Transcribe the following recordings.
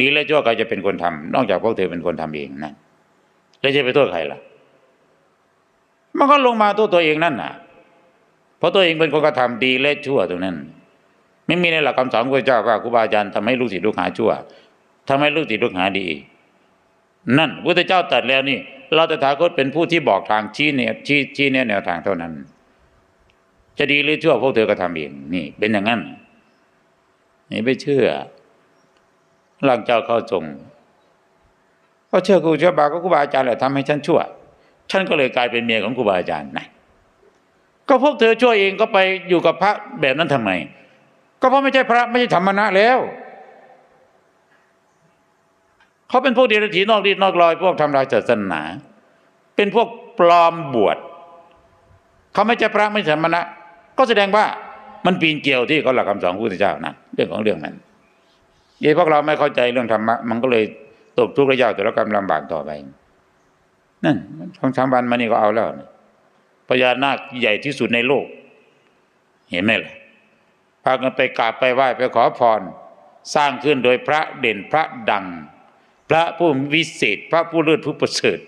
นี้และชั่วใครจะเป็นคนทำนอกจากพวกเธอเป็นคนทำเองนั่นแล้วจะไปโทษใครล่ะ มันก็ลงมาโทษตัวเองนั่นน่ะ เพราะตัวเองเป็นคนกระทำดีและชั่วตรงนั้น ไม่มีในหลักคำสอนของพระเจ้าว่าครูบาอาจารย์ทำให้ลูกศิษย์ลูกหาชั่วทำให้ลูกศิษย์ลูกหาดี นั่นพระเจ้าตรัดแล้วนี่ เราตถาคตเป็นผู้ที่บอกทางชี้เนี่ยชี้ชี้แนะแนวทางเท่านั้น จะดีหรือชั่วพวกเธอก็ทำเองนี่ เป็นอย่างนั้นนี่ไม่เชื่อ หลังเจ้าเข้าทรงก็เชื่อครูเชื่อบาก็ครูบาอาจารย์แหละทำให้ฉันชั่ว ฉันก็เลยกลายเป็นเมียของครูบาอาจารย์นะก็พวกเธอชั่วเองก็ไปอยู่กับพระแบบนั้นทำไม ก็เพราะไม่ใช่พระไม่ใช่ธรรมนะแล้วเขาเป็นพวกเดรัจฉีนอกรีดนอกรอย พวกทำลายศาสนา เป็นพวกปลอมบวชเขาไม่ใช่พระไม่ใช่ธรรมนะ ก็แสดงว่ามันปีนเกี่ยวที่เขาหลักคำสอนของพระพุทธเจ้านะเรื่องของเรื่องนั้น ยี่พวกเราไม่เข้าใจเรื่องธรรมะมันก็เลยตกทุกข์ระยะตัวละกรรมลำบากต่อไปนั่นสองสามวันมานี่ก็เอาแล้วนะพญานาคใหญ่ที่สุดในโลก เห็นไหมล่ะพากันไปกราบไปไหว้ไปขอพร สร้างขึ้นโดยพระเด่นพระดัง พระผู้วิเศษ พระผู้เลิศผู้ประเสริฐ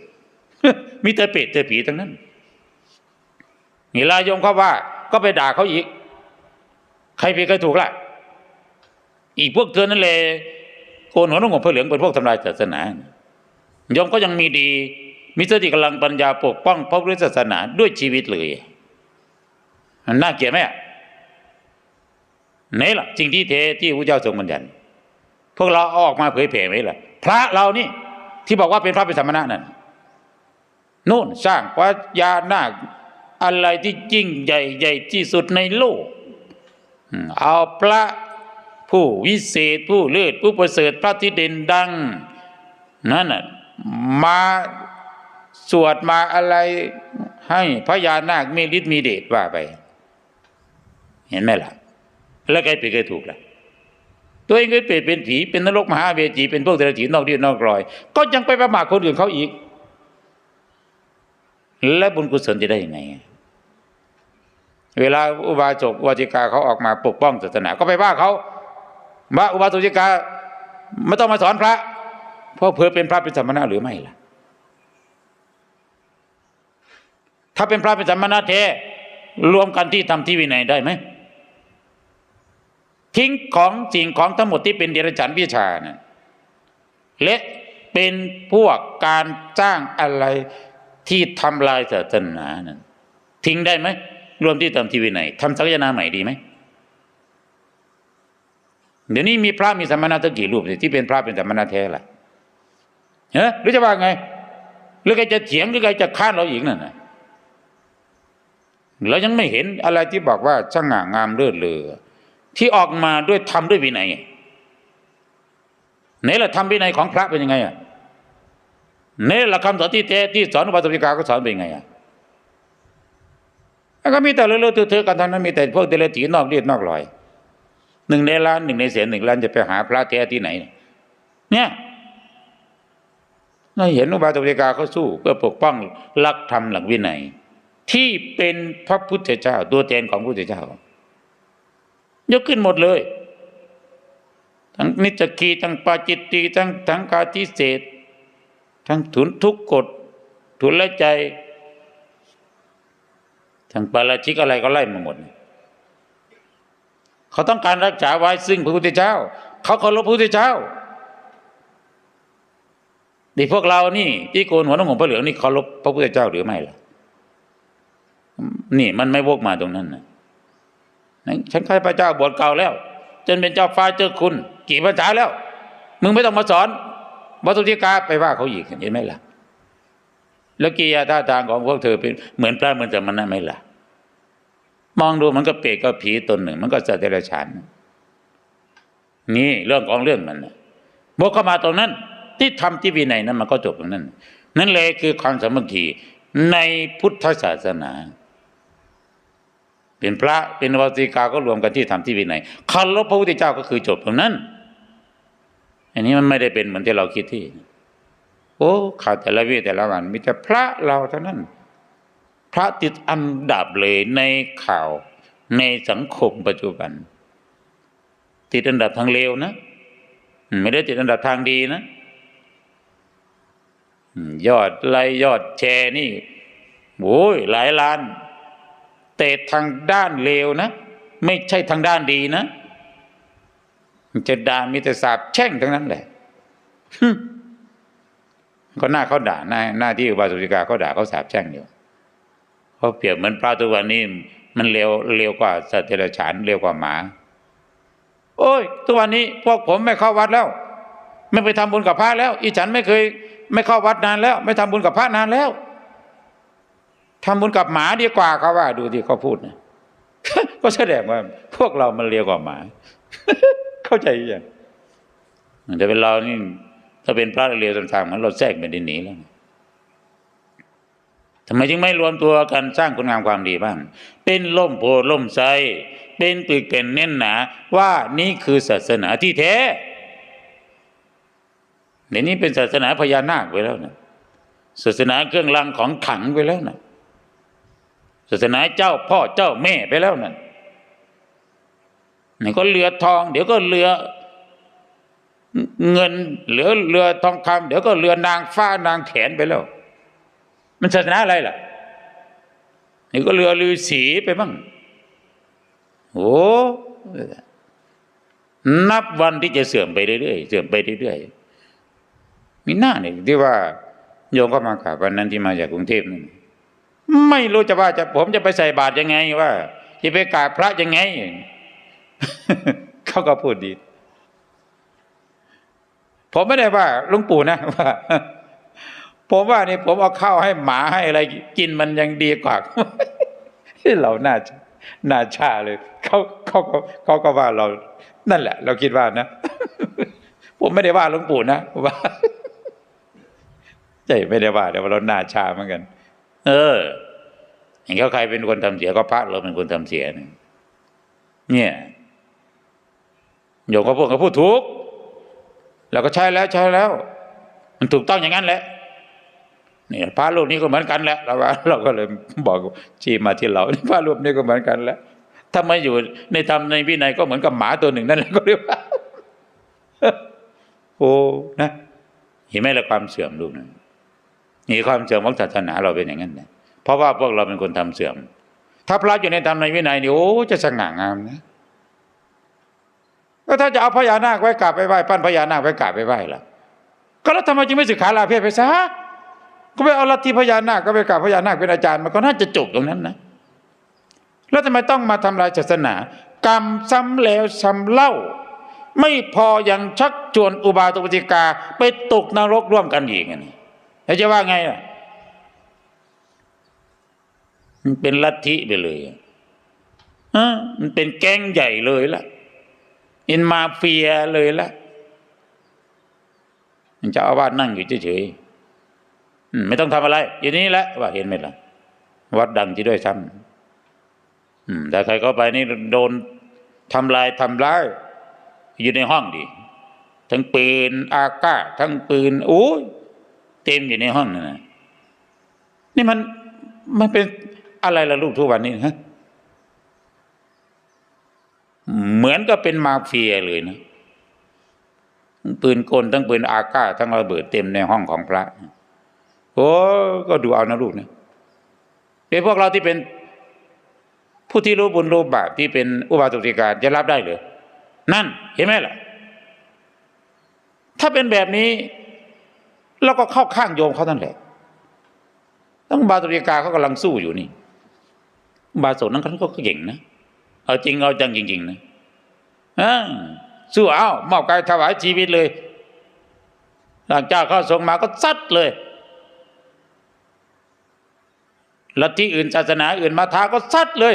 มีแต่เป็ดแต่ผีทั้งนั้นนี่ลายมเขาว่า ก็ไปด่าเขาอีก ใครผิดใครถูกล่ะ อีกพวกเธอนั่นแหละโกนหัวนุ่งห่มผ้าเหลืองเป็นพวกทำลายศาสนายมก็ยังมีดี มีสติกำลังปัญญาปกป้องพระพุทธศาสนาด้วยชีวิตเลยมันน่าเกลียดไหมอะไหนล่ะสิ่งที่เทที่พระเจ้าทรงบัญญัติพวกเราเอาออกมาเผยแผ่ไหมล่ะ พระเรานี่ ที่บอกว่าเป็นพระเป็นสมณะนั่นนู่นสร้างวัดยานาคอะไรที่ยิ่งใหญ่ใหญ่ที่สุดในโลก เอาพระ ผู้วิเศษผู้เลิศผู้ประเสริฐพระที่เด่นดัง นั่นน่ะมาสวดมาอะไรให้พระยานาคมีฤทธิ์มีเดชว่าไป เห็นไหมล่ะ แล้วใครผิดใครถูกล่ะตัวเองเคยเปรตเป็นผีเป็นนรกมหาเวจีเป็นพวกเดรัจฉีนอกเรียนอกรอย ก็ยังไปประมาทคนอื่นเขาอีก และบุญกุศลจะได้ยังไง เวลาอุบาสกอุบาสิกาเขาออกมาปกป้องศาสนาก็ไปว่าเขา ว่าอุบาสกุจิกาไม่ต้องมาสอนพระ เพราะเพื่อเป็นพระเป็นสมณะหรือไม่ล่ะ ถ้าเป็นพระเป็นสมณะแท้รวมกันที่ทำที่วินัยได้ไหมทิ้งของสิ่งของทั้งหมดที่เป็นเดรัจฉานวิชานะและเป็นพวกการจ้างอะไรที่ทำลายศาสนานั้นทิ้งได้ไหมรวมที่ทำที่วินัยทำสักยนาใหม่ดีไหม เดี๋ยวนี้มีพระมีสมณะตั้งกี่รูปเนี่ยที่เป็นพระเป็นสมณะแท้ล่ะเฮ้หรือจะว่าไง หรือใครจะเถียงหรือใครจะค้านเราอีกนั่นนะเรายังไม่เห็นอะไรที่บอกว่าช่างงางามเลิศเลอที่ออกมาด้วยทำด้วยวินัยไหนละทำวินัยของพระเป็นยังไงอะไหนละคำสอนที่แท้ที่สอนอุบาสกาก็สอนเป็นยังไงอะแล้วก็มีแต่เรื่องๆเธอๆกันทั้งนั้นมีแต่พวกเดรัจฉีนอกเรียดนอกรอย หนึ่งในล้านหนึ่งในแสนหนึ่งล้านจะไปหาพระแท้ที่ไหน เนี่ยเราเห็นอุบาสกาเขาสู้ เพื่อปกป้องหลักธรรมหลักวินัย ที่เป็นพระพุทธเจ้า ตัวแทนของพระพุทธเจ้า ยกขึ้นหมดเลย ทั้งนิจกีทั้งปาจิตตีทั้งทั้งกาทิเศษ ทั้งทุนทุกกฎทุนละใจ ทั้งปาราชิกอะไรก็ไล่มาหมดเขาต้องการรักษาไว้ซึ่งพระพุทธเจ้า เขาเคารพพระพุทธเจ้าดิพวกเรานี่ที่โกนหัวน้องหงพระเหลืองนี่เคารพพระพุทธเจ้าหรือไม่ล่ะนี่มันไม่วกมาตรงนั้นนะฉันข้าพระเจ้าบวชเก่าแล้ว จนเป็นเจ้าฟ้าเจ้าคุณ กี่พรรษาแล้ว มึงไม่ต้องมาสอนวัตุธิกาไปว่าเขาอีกเห็นไหมล่ะ แล้วกิยาท่าทางของพวกเธอเป็นเหมือนพระเหมือนสมณะไหมล่ะ มองดูมันก็เปรตก็ผีตนหนึ่ง มันก็สัตว์เดรัจฉานนี่เรื่องของเรื่องมันนะบวกเข้ามาตรงนั้น ที่ทำที่วินัยนั้นมันก็จบตรงนั้น นั่นเลยคือความสามัคคีในพุทธศาสนา เป็นพระเป็นวัติกาก็รวมกันที่ทำที่วินัยเคารพพระพุทธเจ้าก็คือจบตรงนั้น อันนี้มันไม่ได้เป็นเหมือนที่เราคิดที่ โอ้ข่าวแต่ละวีแต่ละวันมีแต่พระเราเท่านั้น ระติดอันดับเลยในข่าวในสังคมปัจจุบัน ติดอันดับทางเลวนะ ไม่ได้ติดอันดับทางดีนะ ยอดไลยอดแชร์นี่โอ้ยหลายล้าน แต่ทางด้านเลวนะ ไม่ใช่ทางด้านดีนะจะด่ามีแต่สาบแช่งทั้งนั้นแหละก็หน้าเขาด่าหน้าหน้าที่อุบาสิกาเขาด่าเขาสาบแช่งอยู่ เขาเปรียบเหมือนพระทุกวันนี้ มันเร็วเร็วกว่าสัตว์เดรัจฉานเร็วกว่าหมา โอ้ยทุกวันนี้พวกผมไม่เข้าวัดแล้ว ไม่ไปทำบุญกับพระแล้ว อีฉันไม่เคย ไม่เข้าวัดนานแล้ว ไม่ทำบุญกับพระนานแล้วทำบุญกับหมาดีกว่าเขาว่า ดูที่เขาพูดนะก็แสดงว่า พวกเรามันเร็วกว่าหมา เข้าใจยังแต่เป็นเรานี่ถ้าเป็นพระเร็วตามๆมันเราแทรกไปดินหนีแล้ว ทำไมจึงไม่รวมตัวกันสร้างคุณงามความดีบ้าง เป็นล่มโพล่มไทรเป็นปึกเป็นเน้นหนา ว่านี่คือศาสนาที่แท้เดี๋ยวนี้เป็นศาสนาพญานาคไปแล้วนะศาสนาเครื่องรางของขังไปแล้วนะศาสนาเจ้าพ่อเจ้าแม่ไปแล้วนั่นนี่ก็เรือทอง เดี๋ยวก็เรือเงินเหลือเรือทองคำเดี๋ยวก็เรือนางฟ้านางแขนไปแล้ว มันศาสนาอะไรล่ะ นี่ก็เรือลือสีไปบ้างโอ้นับวันที่จะเสื่อมไปเรื่อยๆเสื่อมไปเรื่อยๆมีหน้าเนี่ยที่ว่า โยมก็มากราบวันนั้นที่มาจากกรุงเทพนั่นไม่รู้จะว่าจะผมจะไปใส่บาตรยังไงว่าจะไปกราบพระยังไง เขาก็พูดดี ผมไม่ได้ว่าลุงปู่นะว่า ผมว่านี่ผมเอาข้าวให้หมาให้อะไร กินมันยังดีกว่าที่เราน่าน่าชาเลยเขาเขาก็เขาก็ว่าเรา นั่นแหละ เราคิดว่านะผมไม่ได้ว่าหลวงปู่นะว่าใช่ไม่ได้ว่าแต่ว่าเราหน้าชาเหมือนกัน เอออย่างเขาใครเป็นคนทำเสียก็พระเราเป็นคนทำเสียเนี่ยเนี่ยโยมก็พูดเขาพูดถูกเราก็ใช่แล้วใช่แล้ว มันถูกต้องอย่างนั้นแหละ นี่พระรูปนี้ก็เหมือนกันแหละเราเราก็เลยบอกชี้มาที่เราพระรูปนี้ก็เหมือนกันแหล้วถ้าไม่อยู่ในธรรมในวินัยก็เหมือนกับหมาตัวหนึ่งนั่นแหละก็เรียกว่าโอ้นะเห็นไหมละความเสื่อมลูกนะนี่ความเสื่อมของศาสนาเราเป็นอย่างนั้นนะเพราะว่าพวกเราเป็นคนทำเสื่อม ถ้าพระอยู่ในธรรมในวินัยนี่โอ้จะสง่างามนะก็ถ้าจะเอาพญานาคไว้กราบไปไหว้ปั้นพญานาคไว้กราบไปไหว้ล่ะ ก็แล้วทำไมจึงไม่ศึกษาลาเพศไปซะ ก็ไปเอาลัทธิพญานาคก็ไปกราบพญานาคเป็นอาจารย์มันก็น่าจะจบตรงนั้นนะ แล้วทำไมต้องมาทำลายศาสนา กรรมซ้ำแล้วซ้ำเล่า ไม่พอยังชักชวนอุบาตุปฏิกา ไปตกนรกร่วมกันอีกนี่แล้วจะว่าไงล่ะมันเป็นลัทธิไปเลยอะฮะมันเป็นแก๊งใหญ่เลยละเป็นมาเฟียเลยละมันจะเอาวาดนั่งอยู่เฉยๆ ไม่ต้องทำอะไรอยู่นี่แหละว่าเห็นไหมล่ะ วัดดังที่ด้วยซ้ำแต่ใครเข้าไปนี่โดนทำลายทำร้ายอยู่ในห้องดิทั้งปืนอากาศทั้งปืนโอ้ยเต็มอยู่ในห้องนั่นนะนี่มันมันเป็นอะไรล่ะลูกทุกวันนี้ฮะเหมือนกับเป็นมาเฟียเลยนะปืนกลทั้งปืนอากาศทั้งระเบิดเต็มในห้องของพระ โอ้ก็ดูเอานะลูกนะเป็นพวกเราที่เป็นผู้ที่รู้บุญรู้บาปที่เป็นอุบาสกกาจะรับได้หรือนั่นเห็นไหมล่ะ ถ้าเป็นแบบนี้เราก็เข้าข้างโยมเขานั่นแหละต้องบาตุริกาเขากำลังสู้อยู่นี่ บาสนั้นเขาก็เก่งนะเอาจริงเอาจังจริงๆนะอ่าสู้เอามอบกายถวายชีวิตเลย หลังจากเข้าทรงมาก็ซัดเลย ลัทธิอื่นศาสนาอื่นมาท้าก็ซัดเลย